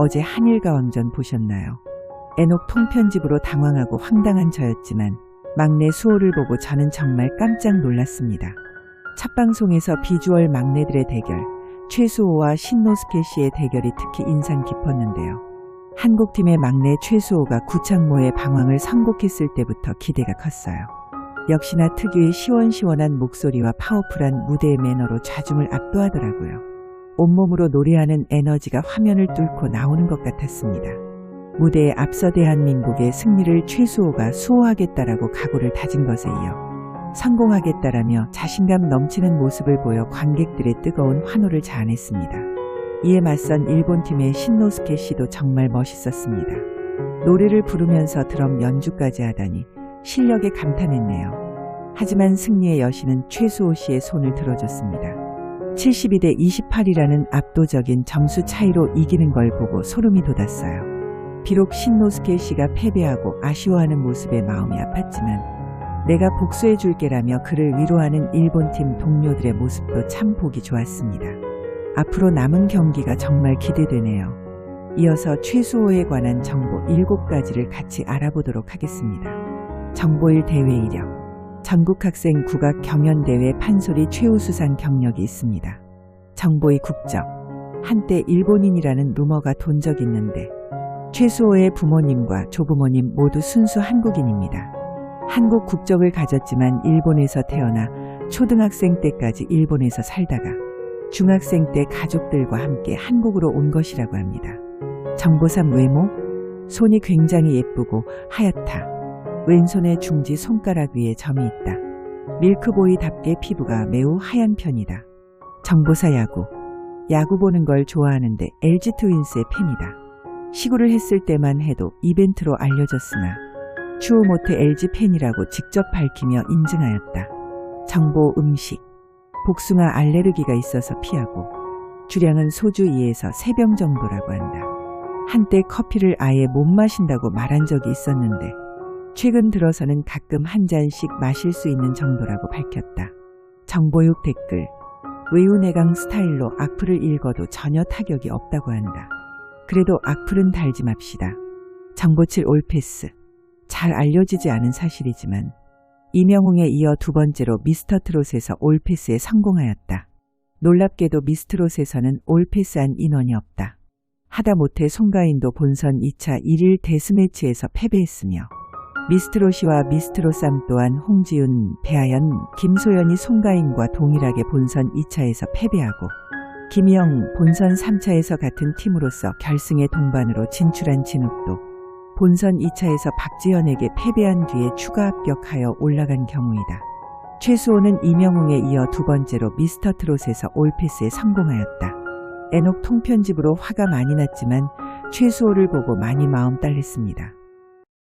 어제 한일가왕전 보셨나요? 애녹 통편집으로 당황하고 황당한 저였지만 막내 수호를 보고 저는 정말 깜짝 놀랐습니다. 첫 방송에서 비주얼 막내들의 대결, 최수호와 신노스케 씨의 대결이 특히 인상 깊었는데요. 한국팀의 막내 최수호가 구창모의 방황을 선곡했을 때부터 기대가 컸어요. 역시나 특유의 시원시원한 목소리와 파워풀한 무대의 매너로 좌중을 압도하더라고요. 온몸으로 노래하는 에너지가 화면을 뚫고 나오는 것 같았습니다. 무대에 앞서 대한민국의 승리를 최수호가 수호하겠다라고 각오를 다진 것에 이어 성공하겠다라며 자신감 넘치는 모습을 보여 관객들의 뜨거운 환호를 자아냈습니다. 이에 맞선 일본팀의 신노스케 씨도 정말 멋있었습니다. 노래를 부르면서 드럼 연주까지 하다니 실력에 감탄했네요. 하지만 승리의 여신은 최수호 씨의 손을 들어줬습니다. 72대 28이라는 압도적인 점수 차이로 이기는 걸 보고 소름이 돋았어요. 비록 신노스케 씨가 패배하고 아쉬워하는 모습에 마음이 아팠지만 내가 복수해 줄게라며 그를 위로하는 일본팀 동료들의 모습도 참 보기 좋았습니다. 앞으로 남은 경기가 정말 기대되네요. 이어서 최수호에 관한 정보 7가지를 같이 알아보도록 하겠습니다. 정보일 대회 이력 전국학생 국악 경연대회 판소리 최우수상 경력이 있습니다. 정보의 국적 한때 일본인이라는 루머가 돈 적 있는데 최수호의 부모님과 조부모님 모두 순수 한국인입니다. 한국 국적을 가졌지만 일본에서 태어나 초등학생 때까지 일본에서 살다가 중학생 때 가족들과 함께 한국으로 온 것이라고 합니다. 정보삼 외모 손이 굉장히 예쁘고 하얗다. 왼손의 중지 손가락 위에 점이 있다. 밀크보이답게 피부가 매우 하얀 편이다. 정보사 야구 야구 보는 걸 좋아하는데 LG 트윈스의 팬이다. 시구를 했을 때만 해도 이벤트로 알려졌으나 추후 모태 LG 팬이라고 직접 밝히며 인증하였다. 정보 음식 복숭아 알레르기가 있어서 피하고 주량은 소주 2에서 3병 정도라고 한다. 한때 커피를 아예 못 마신다고 말한 적이 있었는데 최근 들어서는 가끔 한 잔씩 마실 수 있는 정도라고 밝혔다. 정보육 댓글 외유내강 스타일로 악플을 읽어도 전혀 타격이 없다고 한다. 그래도 악플은 달지 맙시다. 정보칠 올패스 잘 알려지지 않은 사실이지만 이명웅에 이어 두 번째로 미스터트롯에서 올패스에 성공하였다. 놀랍게도 미스트롯에서는 올패스한 인원이 없다. 하다못해 송가인도 본선 2차 1일 데스매치에서 패배했으며 미스트롯이와 미스트롯쌈 또한 홍지윤, 배아연, 김소연이 송가인과 동일하게 본선 2차에서 패배하고 김영 본선 3차에서 같은 팀으로서 결승의 동반으로 진출한 진욱도 본선 2차에서 박지현에게 패배한 뒤에 추가 합격하여 올라간 경우이다. 최수호는 이명웅에 이어 두 번째로 미스터 트롯에서 올패스에 성공하였다. 애녹 통편집으로 화가 많이 났지만 최수호를 보고 많이 마음 딸렸습니다.